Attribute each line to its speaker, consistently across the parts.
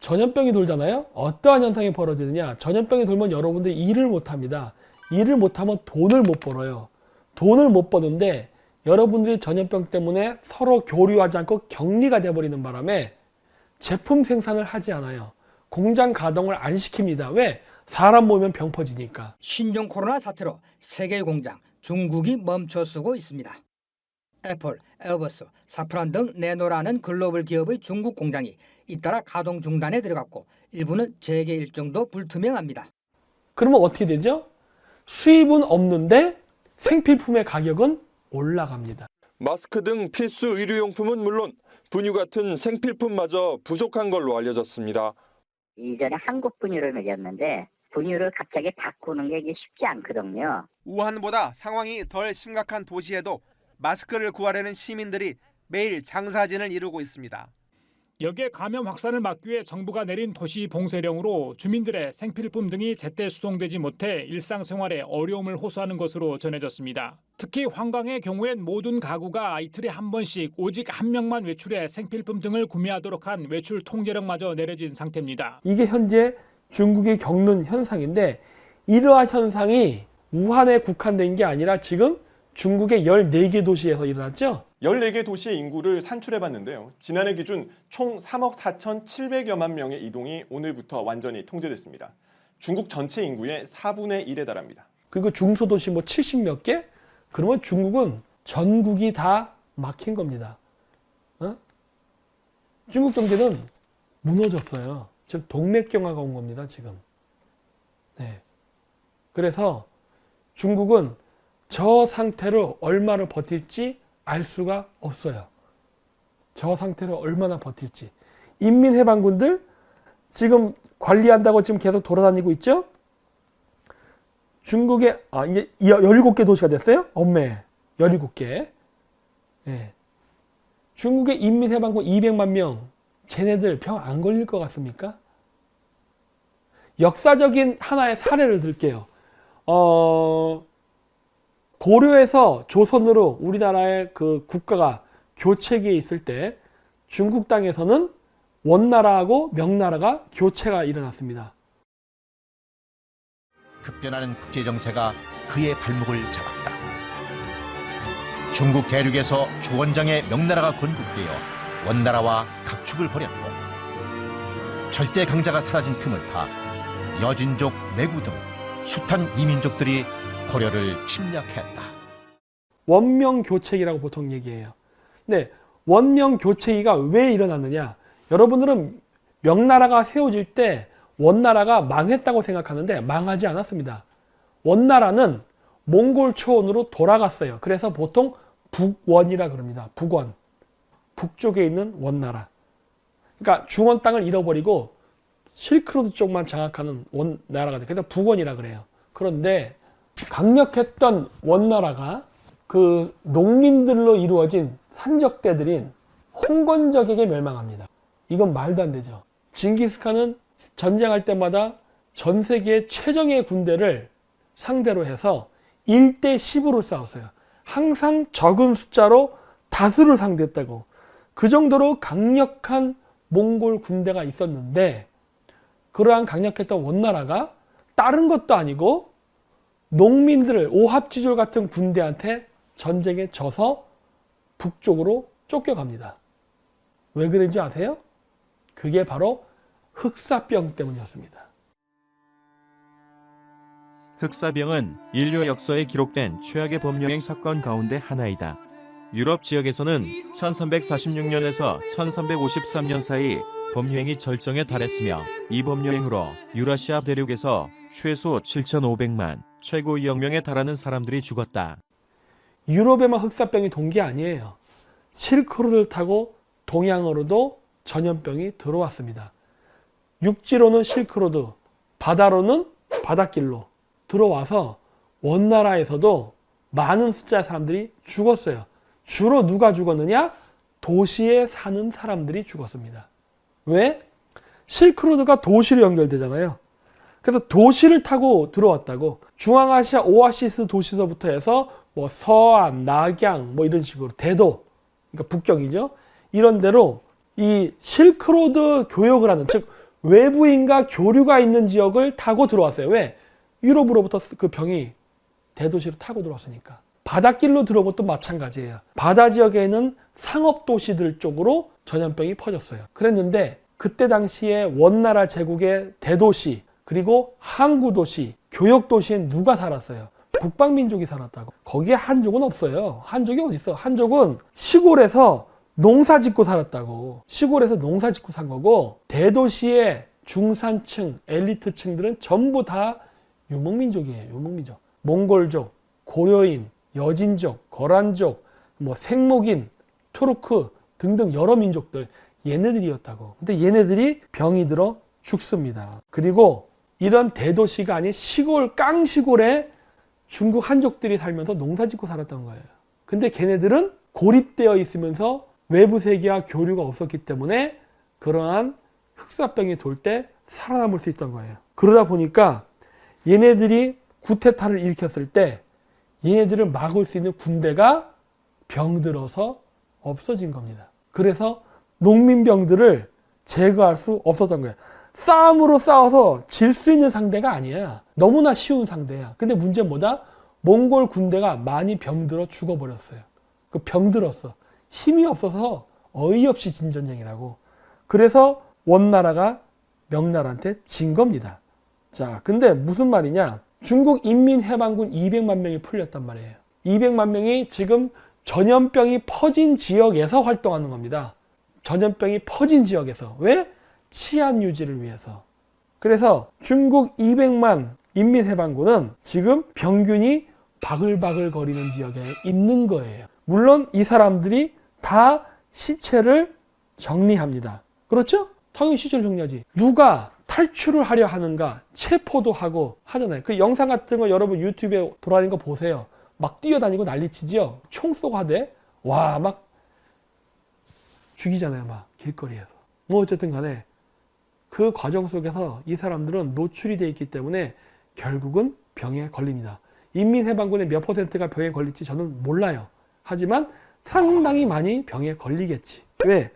Speaker 1: 전염병이 돌잖아요. 어떠한 현상이 벌어지느냐? 전염병이 돌면 여러분들이 일을 못 합니다. 일을 못 하면 돈을 못 벌어요. 돈을 못 버는데 여러분들이 전염병 때문에 서로 교류하지 않고 격리가 돼 버리는 바람에 제품 생산을 하지 않아요. 공장 가동을 안 시킵니다. 왜? 사람 모이면 병 퍼지니까.
Speaker 2: 신종 코로나 사태로 세계 공장 중국이 멈춰서고 있습니다. 애플, 에어버스, 사프란 등 내노라는 글로벌 기업의 중국 공장이 잇따라 가동 중단에 들어갔고 일부는 재개 일정도 불투명합니다.
Speaker 1: 그러면 어떻게 되죠? 수입은 없는데 생필품의 가격은 올라갑니다.
Speaker 3: 마스크 등 필수 의료용품은 물론 분유 같은 생필품마저 부족한 걸로 알려졌습니다.
Speaker 4: 이전에 한국 분유를 먹였는데 분유를 갑자기 바꾸는 게 이게 쉽지 않거든요.
Speaker 5: 우한보다 상황이 덜 심각한 도시에도 마스크를 구하려는 시민들이 매일 장사진을 이루고 있습니다.
Speaker 6: 여기에 감염 확산을 막기 위해 정부가 내린 도시 봉쇄령으로 주민들의 생필품 등이 제때 수송되지 못해 일상생활에 어려움을 호소하는 것으로 전해졌습니다. 특히 관광의 경우엔 모든 가구가 이틀에 한 번씩 오직 한 명만 외출해 생필품 등을 구매하도록 한 외출 통제령마저 내려진 상태입니다.
Speaker 1: 이게 현재 중국이 겪는 현상인데 이러한 현상이 우한에 국한된 게 아니라 지금 중국의 14개 도시에서 일어났죠.
Speaker 7: 14개 도시의 인구를 산출해 봤는데요. 지난해 기준 총 3억 4,700여만 명의 이동이 오늘부터 완전히 통제됐습니다. 중국 전체 인구의 4분의 1에 달합니다.
Speaker 1: 그리고 중소도시 뭐 70몇 개? 그러면 중국은 전국이 다 막힌 겁니다. 어? 중국 경제는 무너졌어요. 지금 동맥경화가 온 겁니다, 지금. 네. 그래서 중국은 저 상태로 얼마를 버틸지 알 수가 없어요. 저 상태로 얼마나 버틸지. 인민해방군들 지금 관리한다고 지금 계속 돌아다니고 있죠? 중국의 아 이제 17개 도시가 됐어요? 엄매 17개. 예. 중국의 인민해방군 200만 명 쟤네들 병 안 걸릴 것 같습니까? 역사적인 하나의 사례를 들게요. 어, 고려에서 조선으로 우리나라의 그 국가가 교체기에 있을 때 중국 땅에서는 원나라하고 명나라가 교체가 일어났습니다.
Speaker 8: 급변하는 국제 정세가 그의 발목을 잡았다. 중국 대륙에서 주원장의 명나라가 건국되어 원나라와 각축을 벌였고 절대 강자가 사라진 틈을 타 여진족, 내구 등 숱한 이민족들이 고려를 침략했다.
Speaker 1: 원명 교체기라고 보통 얘기해요. 근데 원명 교체기가 왜 일어났느냐? 여러분들은 명나라가 세워질 때 원나라가 망했다고 생각하는데 망하지 않았습니다. 원나라는 몽골 초원으로 돌아갔어요. 그래서 보통 북원이라 그럽니다. 북원. 북쪽에 있는 원나라. 그러니까 중원 땅을 잃어버리고 실크로드 쪽만 장악하는 원나라가 돼. 그래서 북원이라 그래요. 그런데 강력했던 원나라가 그 농민들로 이루어진 산적대들인 홍건적에게 멸망합니다. 이건 말도 안 되죠. 징기스칸은 전쟁할 때마다 전 세계의 최정예 군대를 상대로 해서 1대 10으로 싸웠어요. 항상 적은 숫자로 다수를 상대했다고. 그 정도로 강력한 몽골 군대가 있었는데 그러한 강력했던 원나라가 다른 것도 아니고 농민들을 오합지졸 같은 군대한테 전쟁에 져서 북쪽으로 쫓겨갑니다. 왜 그런지 아세요? 그게 바로 흑사병 때문이었습니다.
Speaker 9: 흑사병은 인류 역사에 기록된 최악의 법령행 사건 가운데 하나이다. 유럽 지역에서는 1346년에서 1353년 사이 법유행이 절정에 달했으며 이 법유행으로 유라시아 대륙에서 최소 7,500만, 최고 2억 명에 달하는 사람들이 죽었다.
Speaker 1: 유럽에만 흑사병이 돈 게 아니에요. 실크로를 타고 동양으로도 전염병이 들어왔습니다. 육지로는 실크로드, 바다로는 바닷길로 들어와서 원나라에서도 많은 숫자의 사람들이 죽었어요. 주로 누가 죽었느냐? 도시에 사는 사람들이 죽었습니다. 왜? 실크로드가 도시로 연결되잖아요. 그래서 도시를 타고 들어왔다고 중앙아시아 오아시스 도시서부터 해서 뭐 서안, 낙양 뭐 이런 식으로 대도 그러니까 북경이죠. 이런 데로 이 실크로드 교역을 하는 즉 외부인과 교류가 있는 지역을 타고 들어왔어요. 왜? 유럽으로부터 그 병이 대도시로 타고 들어왔으니까. 바닷길로 들어온 것도 마찬가지예요. 바다 지역에 있는 상업 도시들 쪽으로 전염병이 퍼졌어요. 그랬는데 그때 당시에 원나라 제국의 대도시 그리고 항구 도시, 교역 도시엔 누가 살았어요? 북방 민족이 살았다고. 거기에 한족은 없어요. 한족이 어디 있어? 한족은 시골에서 농사 짓고 살았다고. 시골에서 농사 짓고 산 거고 대도시의 중산층, 엘리트층들은 전부 다 유목민족이에요. 유목민족. 몽골족, 고려인, 여진족, 거란족, 뭐 생목인, 투르크 등등 여러 민족들 얘네들이었다고. 근데 얘네들이 병이 들어 죽습니다. 그리고 이런 대도시가 아닌 시골 깡시골에 중국 한족들이 살면서 농사 짓고 살았던 거예요. 근데 걔네들은 고립되어 있으면서 외부 세계와 교류가 없었기 때문에 그러한 흑사병이 돌 때 살아남을 수 있던 거예요. 그러다 보니까 얘네들이 구테타를 일으켰을 때 얘네들을 막을 수 있는 군대가 병들어서 없어진 겁니다. 그래서 농민병들을 제거할 수 없었던 거예요. 싸움으로 싸워서 질 수 있는 상대가 아니야. 너무나 쉬운 상대야. 근데 문제는 뭐다? 몽골 군대가 많이 병들어 죽어버렸어요. 그 병들었어. 힘이 없어서 어이없이 진 전쟁이라고. 그래서 원나라가 명나라한테 진 겁니다. 자, 근데 무슨 말이냐? 중국 인민해방군 200만 명이 풀렸단 말이에요. 200만 명이 지금 전염병이 퍼진 지역에서 활동하는 겁니다. 전염병이 퍼진 지역에서. 왜? 치안 유지를 위해서. 그래서 중국 200만 인민해방군은 지금 병균이 바글바글 거리는 지역에 있는 거예요. 물론 이 사람들이 다 시체를 정리합니다. 그렇죠? 당연히 시체를 정리하지. 누가 탈출을 하려 하는가 체포도 하고 하잖아요. 그 영상 같은 거 여러분 유튜브에 돌아다니는 거 보세요. 막 뛰어다니고 난리치지요. 총 쏘고 하대. 와, 막 죽이잖아요. 막 길거리에서. 뭐 어쨌든 간에 그 과정 속에서 이 사람들은 노출이 돼 있기 때문에 결국은 병에 걸립니다. 인민해방군의 몇 퍼센트가 병에 걸릴지 저는 몰라요. 하지만 상당히 많이 병에 걸리겠지. 왜?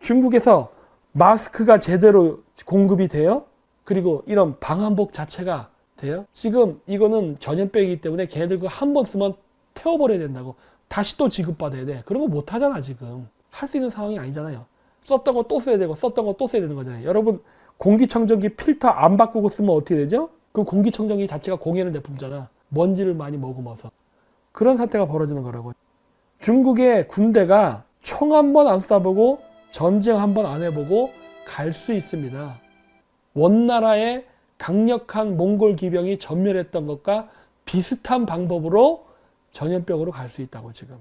Speaker 1: 중국에서 마스크가 제대로 공급이 돼요? 그리고 이런 방한복 자체가 돼요? 지금 이거는 전염병이기 때문에 걔네들 그 한 번 쓰면 태워버려야 된다고. 다시 또 지급받아야 돼. 그런 거 못 하잖아, 지금. 할 수 있는 상황이 아니잖아요. 썼던 거 또 써야 되고, 썼던 거 또 써야 되는 거잖아요. 여러분, 공기청정기 필터 안 바꾸고 쓰면 어떻게 되죠? 그 공기청정기 자체가 공해를 내뿜잖아. 먼지를 많이 머금어서. 그런 사태가 벌어지는 거라고. 중국의 군대가 총 한 번 안 쏴보고 전쟁 한 번 안 해보고 갈 수 있습니다. 원나라의 강력한 몽골 기병이 전멸했던 것과 비슷한 방법으로 전염병으로 갈 수 있다고 지금.